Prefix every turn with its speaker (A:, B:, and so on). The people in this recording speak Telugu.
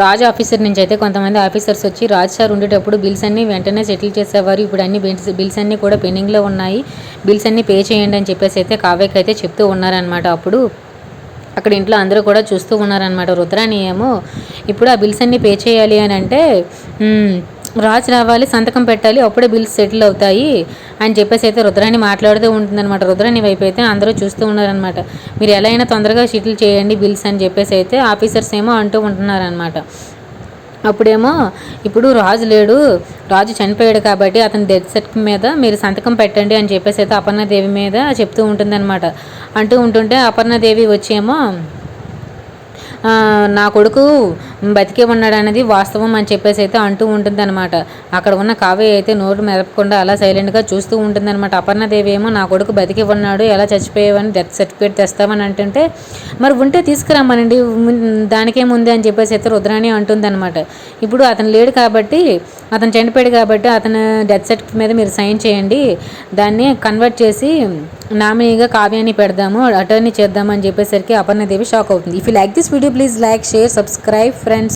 A: రాజ్ ఆఫీసర్ నుంచి అయితే కొంతమంది ఆఫీసర్స్ వచ్చి రాజ్ సార్ ఉండేటప్పుడు బిల్స్ అన్ని వెంటనే సెటిల్ చేసేవారు. ఇప్పుడు అన్ని బిల్స్ బిల్స్ అన్నీ కూడా పెండింగ్లో ఉన్నాయి. బిల్స్ అన్ని పే చేయండి అని చెప్పేసి అయితే కావ్యకి అయితే చెప్తూ ఉన్నారనమాట అప్పుడు అక్కడ ఇంట్లో అందరూ కూడా చూస్తూ ఉన్నారనమాట రుద్రాని ఏమో ఇప్పుడు ఆ బిల్స్ అన్ని పే చేయాలి అని అంటే రాజు రావాలి సంతకం పెట్టాలి అప్పుడే బిల్స్ సెటిల్ అవుతాయి అని చెప్పేసి అయితే రుద్రాన్ని మాట్లాడుతూ ఉంటుందన్నమాట. రుద్రాని వైపు అయితే అందరూ చూస్తూ ఉన్నారనమాట మీరు ఎలా అయినా తొందరగా సెటిల్ చేయండి బిల్స్ అని చెప్పేసి అయితే ఆఫీసర్స్ ఏమో అంటూ ఉంటున్నారనమాట అప్పుడేమో ఇప్పుడు రాజు లేడు రాజు చనిపోయాడు కాబట్టి అతని డెత్ సెట్ మీద మీరు సంతకం పెట్టండి అని చెప్పేసి అయితే అపర్ణాదేవి మీద చెప్తూ ఉంటుందన్నమాట. అంటూ ఉంటుంటే అపర్ణాదేవి వచ్చేమో "ఆ, నా కొడుకు బతికే ఉన్నాడు అనేది వాస్తవం అని చెప్పేసి అయితే అంటూ ఉంటుందన్నమాట. అక్కడ ఉన్న కావ్య అయితే నోరు మెరపకుండా అలా సైలెంట్గా చూస్తూ ఉంటుందన్నమాట. అపర్ణదేవి ఏమో నా కొడుకు బతికి ఉన్నాడు ఎలా చచ్చిపోయావని డెత్ సర్టిఫికేట్ తెస్తామని అంటుంటే మరి ఉంటే తీసుకురమ్మనండి దానికేముంది అని చెప్పేసి అయితే రుద్రాణి అంటుందన్నమాట. ఇప్పుడు అతను లేడు కాబట్టి అతను చనిపోయాడు కాబట్టి అతను డెత్ సర్టిఫికేట్ మీద మీరు సైన్ చేయండి దాన్ని కన్వర్ట్ చేసి నామినీగా కావ్యాన్ని పెడదాము అటర్నీ చేద్దామని చెప్పేసరికి అపర్ణదేవి షాక్ అవుతుంది. If you like this video please like share subscribe friends